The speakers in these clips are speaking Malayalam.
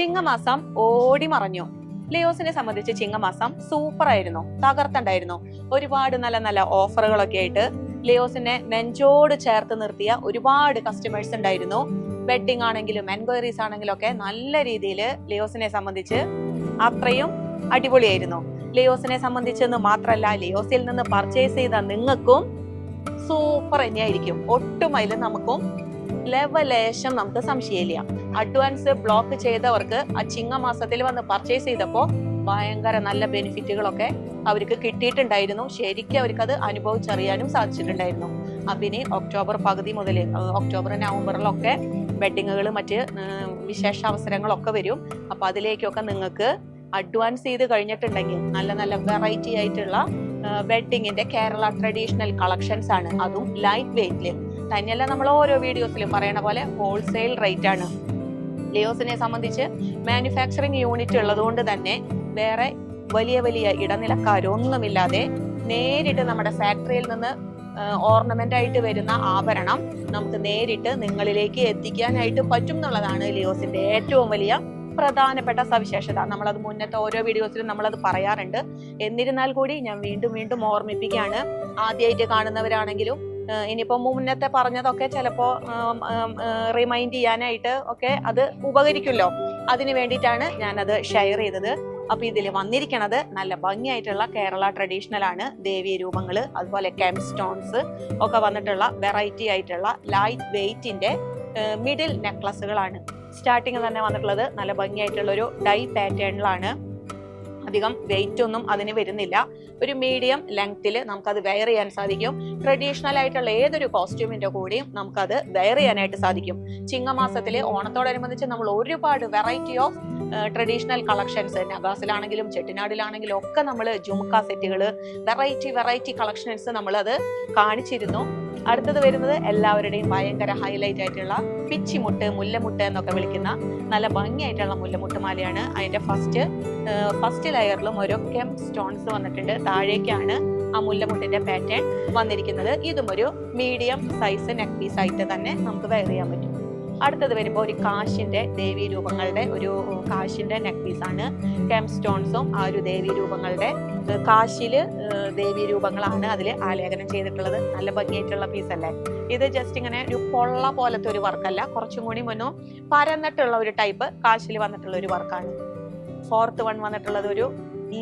ചിങ്ങമാസം ഓടി മറഞ്ഞു. ലിയോസിനെ സംബന്ധിച്ച് ചിങ്ങമാസം സൂപ്പർ ആയിരുന്നു. തകർത്തുണ്ടായിരുന്നു. ഒരുപാട് നല്ല നല്ല ഓഫറുകളൊക്കെ ആയിട്ട് ലിയോസിനെ നെഞ്ചോട് ചേർത്ത് നിർത്തിയ ഒരുപാട് കസ്റ്റമേഴ്സ് ഉണ്ടായിരുന്നു. വെഡിങ് ആണെങ്കിലും എൻക്വയറീസ് ആണെങ്കിലും ഒക്കെ നല്ല രീതിയിൽ ലിയോസിനെ സംബന്ധിച്ച് അത്രയും അടിപൊളിയായിരുന്നു. ലിയോസിനെ സംബന്ധിച്ചെന്ന് മാത്രമല്ല ലിയോസിൽ നിന്ന് പർച്ചേസ് ചെയ്ത നിങ്ങൾക്കും സൂപ്പർ തന്നെയായിരിക്കും. ഒട്ടും അതിൽ നമുക്കും ലെവലേശം നമുക്ക് സംശയമില്ല അഡ്വാൻസ് ബ്ലോക്ക് ചെയ്തവർക്ക് ആ ചിങ്ങമാസത്തിൽ വന്ന് പർച്ചേസ് ചെയ്തപ്പോൾ ഭയങ്കര നല്ല ബെനിഫിറ്റുകളൊക്കെ അവർക്ക് കിട്ടിയിട്ടുണ്ടായിരുന്നു. ശരിക്കും അവർക്ക് അത് അനുഭവിച്ചറിയാനും സാധിച്ചിട്ടുണ്ടായിരുന്നു. അപ്പൊ ഇനി ഒക്ടോബർ പകുതി മുതൽ ഒക്ടോബർ നവംബറിലൊക്കെ വെഡിങ്ങുകൾ മറ്റ് വിശേഷ അവസരങ്ങളൊക്കെ വരും. അപ്പൊ അതിലേക്കൊക്കെ നിങ്ങൾക്ക് അഡ്വാൻസ് ചെയ്ത് കഴിഞ്ഞിട്ടുണ്ടെങ്കിൽ നല്ല നല്ല വെറൈറ്റി ആയിട്ടുള്ള വെഡിങ്ങിന്റെ കേരള ട്രഡീഷണൽ കളക്ഷൻസ് ആണ്. അതും ലൈറ്റ് വെയിറ്റിൽ തന്നെയല്ല നമ്മൾ ഓരോ വീഡിയോസിലും പറയണ പോലെ ഹോൾസെയിൽ റേറ്റ് ആണ്. ലിയോസിനെ സംബന്ധിച്ച് മാനുഫാക്ചറിങ് യൂണിറ്റ് ഉള്ളതുകൊണ്ട് തന്നെ വേറെ വലിയ വലിയ ഇടനിലക്കാരൊന്നുമില്ലാതെ നേരിട്ട് നമ്മുടെ ഫാക്ടറിയിൽ നിന്ന് ഓർണമെന്റ് ആയിട്ട് വരുന്ന ആഭരണം നമുക്ക് നേരിട്ട് നിങ്ങളിലേക്ക് എത്തിക്കാനായിട്ട് പറ്റും എന്നുള്ളതാണ് ലിയോസിന്റെ ഏറ്റവും വലിയ പ്രധാനപ്പെട്ട സവിശേഷത. നമ്മളത് മുന്നത്തെ ഓരോ വീഡിയോസിലും നമ്മളത് പറയാറുണ്ട്. എന്നിരുന്നാൽ കൂടി ഞാൻ വീണ്ടും വീണ്ടും ഓർമ്മിപ്പിക്കുകയാണ്. ആദ്യമായിട്ട് കാണുന്നവരാണെങ്കിലും ഏഹ് ഇനിയിപ്പോ മുന്നത്തെ പറഞ്ഞതൊക്കെ ചിലപ്പോ റിമൈൻഡ് ചെയ്യാനായിട്ട് ഒക്കെ അത് ഉപകരിക്കുമല്ലോ. അതിന് വേണ്ടിയിട്ടാണ് ഞാനത് ഷെയർ ചെയ്തത്. അപ്പൊ ഇതിൽ വന്നിരിക്കണത് നല്ല ഭംഗിയായിട്ടുള്ള കേരള ട്രഡീഷണൽ ആണ്. ദേവീ രൂപങ്ങൾ അതുപോലെ കെം സ്റ്റോൺസ് ഒക്കെ വന്നിട്ടുള്ള വെറൈറ്റി ആയിട്ടുള്ള ലൈറ്റ് വെയിറ്റിന്റെ മിഡിൽ നെക്ലസുകളാണ് സ്റ്റാർട്ടിങ് തന്നെ വന്നിട്ടുള്ളത് നല്ല ഭംഗിയായിട്ടുള്ള ഒരു ഡൈ പാറ്റേണിലാണ് അധികം വെയിറ്റ് ഒന്നും അതിന് വരുന്നില്ല. ഒരു മീഡിയം ലെങ്ത്തിൽ നമുക്കത് വെയർ ചെയ്യാൻ സാധിക്കും. ട്രഡീഷണൽ ആയിട്ടുള്ള ഏതൊരു കോസ്റ്റ്യൂമിന്റെ കൂടെയും നമുക്കത് വെയർ ചെയ്യാനായിട്ട് സാധിക്കും. ചിങ്ങമാസത്തിൽ ഓണത്തോടനുബന്ധിച്ച് നമ്മൾ ഒരുപാട് വെറൈറ്റി ഓഫ് ട്രഡീഷണൽ കളക്ഷൻസ് നഗാസിലാണെങ്കിലും ചെട്ടിനാടിലാണെങ്കിലും ഒക്കെ നമ്മൾ ജുമുക്ക സെറ്റുകൾ വെറൈറ്റി വെറൈറ്റി കളക്ഷൻസ് നമ്മളത് കാണിച്ചിരുന്നു. അടുത്തത് വരുന്നത് എല്ലാവരുടെയും ഭയങ്കര ഹൈലൈറ്റ് ആയിട്ടുള്ള പിച്ചിമുട്ട് മുല്ലമുട്ട് എന്നൊക്കെ വിളിക്കുന്ന നല്ല ഭംഗിയായിട്ടുള്ള മുല്ലമുട്ട് മാലയാണ് അതിന്റെ ഫസ്റ്റ് ഫസ്റ്റ് ലെയറിലും ഓരോ കെം സ്റ്റോൺസ് വന്നിട്ടുണ്ട്. താഴേക്കാണ് ആ മുല്ലമുട്ടിന്റെ പാറ്റേൺ വന്നിരിക്കുന്നത്. ഇതും ഒരു മീഡിയം സൈസ് നെക്ക് പീസ് ആയിട്ട് തന്നെ നമുക്ക് വെയർ ചെയ്യാൻ പറ്റും. അടുത്തത് വരുമ്പോൾ ഒരു കാശിന്റെ ദേവീ രൂപങ്ങളുടെ ഒരു കാശിന്റെ നെക്ക് പീസ് ആണ്. കെം സ്റ്റോൺസും ആ ഒരു ദേവീ രൂപങ്ങളുടെ കാശിൽ ദേവീ രൂപങ്ങളാണ് അതിൽ ആലേഖനം ചെയ്തിട്ടുള്ളത്. നല്ല ഭംഗിയായിട്ടുള്ള പീസ് അല്ലേ? ഇത് ജസ്റ്റ് ഇങ്ങനെ ഒരു പൊള്ള പോലത്തെ ഒരു വർക്കല്ല കുറച്ചും കൂടി മുന്നോ പരന്നിട്ടുള്ള ഒരു ടൈപ്പ് കാശിൽ വന്നിട്ടുള്ള ഒരു വർക്കാണ് ഫോർത്ത് വൺ വന്നിട്ടുള്ളത് ഒരു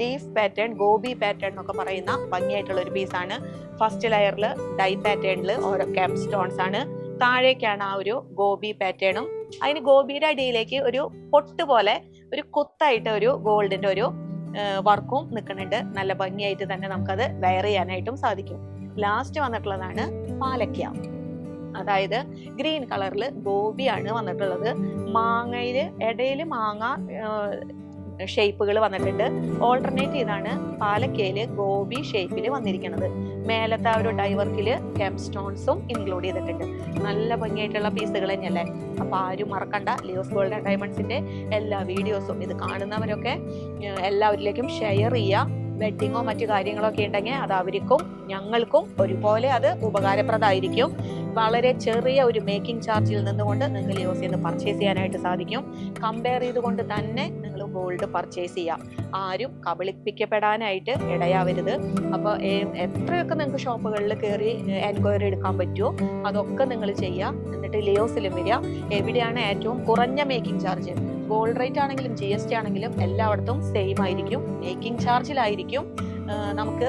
ലീഫ് പാറ്റേൺ ഗോബി പാറ്റേൺ എന്നൊക്കെ പറയുന്ന ഭംഗിയായിട്ടുള്ള ഒരു പീസാണ് ഫസ്റ്റ് ലെയറിൽ ഡൈ പാറ്റേണിൽ ഓരോ ക്യാപ് സ്റ്റോൺസ് ആണ്. താഴേക്കാണ് ആ ഒരു ഗോപി പാറ്റേണും. അതിന് ഗോപിയുടെ അടിയിലേക്ക് ഒരു പൊട്ട് പോലെ ഒരു കുത്തായിട്ട് ഒരു ഗോൾഡിന്റെ ഒരു വർക്കും നിൽക്കുന്നുണ്ട്. നല്ല ഭംഗിയായിട്ട് തന്നെ നമുക്കത് വെയർ ചെയ്യാനായിട്ടും സാധിക്കും. ലാസ്റ്റ് വന്നിട്ടുള്ളതാണ് പാലക്ക. അതായത് ഗ്രീൻ കളറിൽ ഗോപിയാണ് വന്നിട്ടുള്ളത്. മാങ്ങയിൽ ഇടയിൽ മാങ്ങ ഷേപ്പുകൾ വന്നിട്ടുണ്ട്. ഓൾട്ടർനേറ്റ് ചെയ്താണ് പാലക്കയിൽ ഗോബി ഷേപ്പിൽ വന്നിരിക്കുന്നത്. മേലത്തെ ആ ഒരു ഡൈവർക്കിൽ കെം സ്റ്റോൺസും ഇൻക്ലൂഡ് ചെയ്തിട്ടുണ്ട്. നല്ല ഭംഗിയായിട്ടുള്ള പീസുകൾ തന്നെയല്ലേ? അപ്പൊ ആരും മറക്കണ്ട. ലിയോസ് ഗോൾഡ് ആൻഡ് ഡയമണ്ട്സിന്റെ എല്ലാ വീഡിയോസും ഇത് കാണുന്നവരൊക്കെ എല്ലാവരിലേക്കും ഷെയർ ചെയ്യുക വെഡിങ്ങോ മറ്റു കാര്യങ്ങളോ ഒക്കെ ഉണ്ടെങ്കിൽ അത് അവർക്കും ഞങ്ങൾക്കും ഒരുപോലെ അത് ഉപകാരപ്രദമായിരിക്കും. വളരെ ചെറിയ ഒരു മേക്കിംഗ് ചാർജിൽ നിന്നുകൊണ്ട് നിങ്ങൾ ലിയോസിൽ നിന്ന് പർച്ചേസ് ചെയ്യാനായിട്ട് സാധിക്കും. കമ്പയർ ചെയ്തുകൊണ്ട് തന്നെ ഗോൾഡ് പർച്ചേസ് ചെയ്യാം. ആരും കബളിപ്പിക്കപ്പെടാനായിട്ട് ഇടയാവരുത്. അപ്പോൾ എത്രയൊക്കെ നിങ്ങൾക്ക് ഷോപ്പുകളിൽ കയറി എൻക്വയറി എടുക്കാൻ പറ്റുമോ അതൊക്കെ നിങ്ങൾ ചെയ്യുക എന്നിട്ട് ലിയോസിലും വരിക. എവിടെയാണ് ഏറ്റവും കുറഞ്ഞ മേക്കിംഗ് ചാർജ് ഗോൾഡ് റേറ്റ് ആണെങ്കിലും ജി എസ് ടി ആണെങ്കിലും എല്ലായിടത്തും സെയിം ആയിരിക്കും. മേക്കിംഗ് ചാർജിലായിരിക്കും നമുക്ക്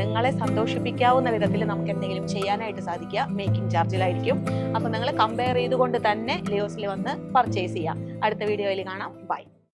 നിങ്ങളെ സന്തോഷിപ്പിക്കാവുന്ന വിധത്തിൽ നമുക്ക് എന്തെങ്കിലും ചെയ്യാനായിട്ട് സാധിക്കുക. മേക്കിംഗ് ചാർജിലായിരിക്കും അപ്പൊ നിങ്ങൾ കമ്പയർ ചെയ്തുകൊണ്ട് തന്നെ ലിയോസിൽ വന്ന് പർച്ചേസ് ചെയ്യാം. അടുത്ത വീഡിയോയിൽ കാണാം. Bye